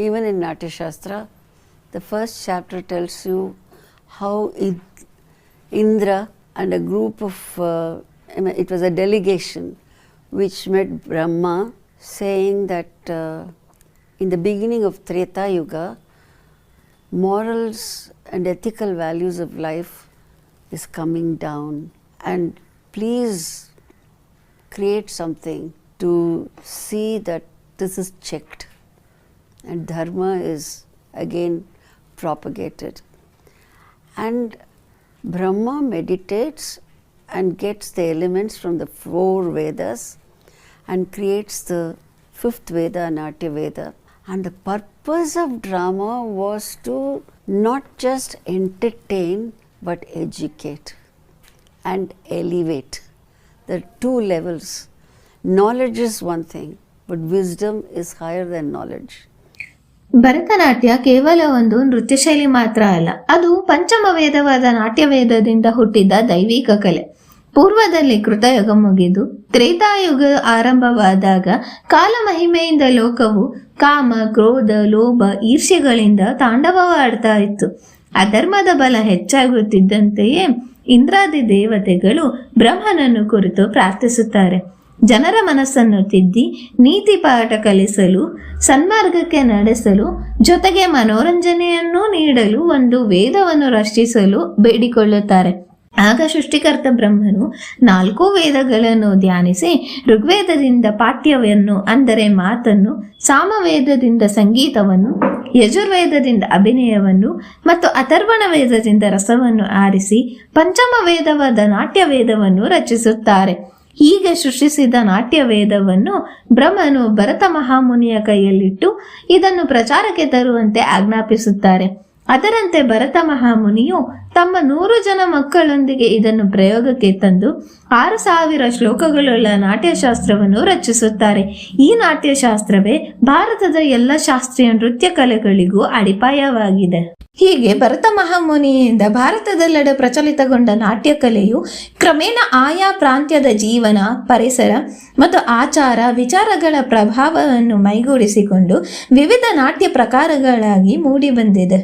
even in Natya Shastra, the first chapter tells you how Ind- Indra and a group of, uh, it was a delegation which met Brahma saying that uh, in the beginning of Treta Yuga, morals and ethical values of life is coming down. And please create something to see that this is checked and dharma is again propagated. And brahma meditates and gets the elements from the four vedas and creates the fifth veda natya veda. And the purpose of drama was to not just entertain but educate and elevate the two levels. Knowledge is one thing but wisdom is higher than knowledge Bharatanatyam ಕೇವಲ ಒಂದು ನೃತ್ಯ ಶೈಲಿ ಮಾತ್ರ ಅಲ್ಲ, ಅದು ಪಂಚಮ ವೇದವಾದ ನಾಟ್ಯ ವೇದದಿಂದ ಹುಟ್ಟಿದ ದೈವಿಕ ಕಲೆ. ಪೂರ್ವದಲ್ಲಿ ಕೃತಯುಗ ಮುಗಿದು ತ್ರೇತಾಯುಗ ಆರಂಭವಾದಾಗ ಕಾಲ ಮಹಿಮೆಯಿಂದ ಲೋಕವು ಕಾಮ, ಕ್ರೋಧ, ಲೋಭ, ಈರ್ಷ್ಯೆಗಳಿಂದ ತಾಂಡವವಾಡ್ತಾ ಇತ್ತು. ಅಧರ್ಮದ ಬಲ ಹೆಚ್ಚಾಗುತ್ತಿದ್ದಂತೆಯೇ ಇಂದ್ರಾದಿ ದೇವತೆಗಳು ಬ್ರಹ್ಮನನ್ನು ಕುರಿತು ಪ್ರಾರ್ಥಿಸುತ್ತಾರೆ. ಜನರ ಮನಸ್ಸನ್ನು ತಿದ್ದಿ ನೀತಿ ಪಾಠ ಕಲಿಸಲು, ಸನ್ಮಾರ್ಗಕ್ಕೆ ನಡೆಸಲು, ಜೊತೆಗೆ ಮನೋರಂಜನೆಯನ್ನು ನೀಡಲು ಒಂದು ವೇದವನ್ನು ರಚಿಸಲು ಬೇಡಿಕೊಳ್ಳುತ್ತಾರೆ. ಆಗ ಸೃಷ್ಟಿಕರ್ತ ಬ್ರಹ್ಮನು ನಾಲ್ಕು ವೇದಗಳನ್ನು ಧ್ಯಾನಿಸಿ ಋಗ್ವೇದದಿಂದ ಪಾಠ್ಯವನ್ನು, ಅಂದರೆ ಮಾತನ್ನು, ಸಾಮವೇದದಿಂದ ಸಂಗೀತವನ್ನು, ಯಜುರ್ವೇದದಿಂದ ಅಭಿನಯವನ್ನು ಮತ್ತು ಅಥರ್ವಣ ವೇದದಿಂದ ರಸವನ್ನು ಆರಿಸಿ, ಪಂಚಮ ವೇದವಾದ ನಾಟ್ಯ ವೇದವನ್ನು ರಚಿಸುತ್ತಾರೆ. ಹೀಗೆ ಸೃಷ್ಟಿಸಿದ ನಾಟ್ಯ ವೇದವನ್ನು ಬ್ರಹ್ಮನು ಭರತ ಮಹಾಮುನಿಯ ಕೈಯಲ್ಲಿಟ್ಟು ಇದನ್ನು ಪ್ರಚಾರಕ್ಕೆ ತರುವಂತೆ ಆಜ್ಞಾಪಿಸುತ್ತಾರೆ. ಅದರಂತೆ ಭರತ ಮಹಾಮುನಿಯು ತಮ್ಮ ನೂರು ಜನ ಮಕ್ಕಳೊಂದಿಗೆ ಇದನ್ನು ಪ್ರಯೋಗಕ್ಕೆ ತಂದು ಆರು ಸಾವಿರ ಶ್ಲೋಕಗಳುಳ್ಳ ನಾಟ್ಯಶಾಸ್ತ್ರವನ್ನು ರಚಿಸುತ್ತಾರೆ. ಈ ನಾಟ್ಯಶಾಸ್ತ್ರವೇ ಭಾರತದ ಎಲ್ಲ ಶಾಸ್ತ್ರೀಯ ನೃತ್ಯ ಕಲೆಗಳಿಗೂ ಅಡಿಪಾಯವಾಗಿದೆ. ಹೀಗೆ ಭರತ ಮಹಾಮುನಿಯಿಂದ ಭಾರತದೆಲ್ಲೆಡೆ ಪ್ರಚಲಿತಗೊಂಡ ನಾಟ್ಯ ಕಲೆಯು ಕ್ರಮೇಣ ಆಯಾ ಪ್ರಾಂತ್ಯದ ಜೀವನ, ಪರಿಸರ ಮತ್ತು ಆಚಾರ, ವಿಚಾರಗಳ ಪ್ರಭಾವವನ್ನು ಮೈಗೂಡಿಸಿಕೊಂಡು ವಿವಿಧ ನಾಟ್ಯ ಪ್ರಕಾರಗಳಾಗಿ ಮೂಡಿಬಂದಿದೆ.